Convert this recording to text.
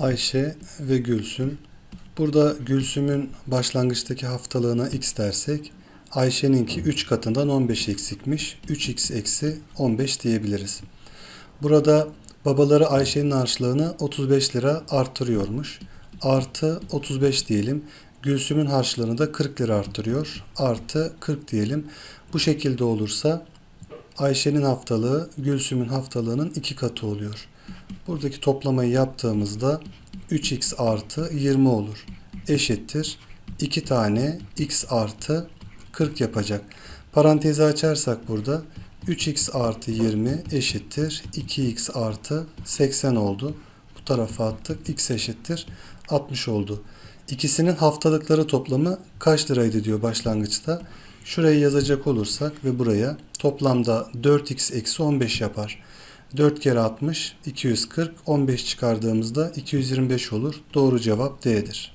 Ayşe ve Gülsüm. Burada Gülsüm'ün başlangıçtaki haftalığına x dersek Ayşe'ninki 3 katından 15 eksikmiş. 3x eksi 15 diyebiliriz. Burada babaları Ayşe'nin harçlığını 35 lira artırıyormuş. Artı 35 diyelim. Gülsüm'ün harçlığını da 40 lira artırıyor. Artı 40 diyelim. Bu şekilde olursa Ayşe'nin haftalığı Gülsüm'ün haftalığının iki katı oluyor. Buradaki toplamayı yaptığımızda 3x artı 20 olur. Eşittir. 2 tane x artı 40 yapacak. Parantezi açarsak burada 3x artı 20 eşittir. 2x artı 80 oldu. Bu tarafa attık. x eşittir. 60 oldu. İkisinin haftalıkları toplamı kaç liraydı diyor başlangıçta. Şurayı yazacak olursak ve buraya toplamda 4x eksi 15 yapar. 4 kere 60 240 15 çıkardığımızda 225 olur. Doğru cevap D'dir.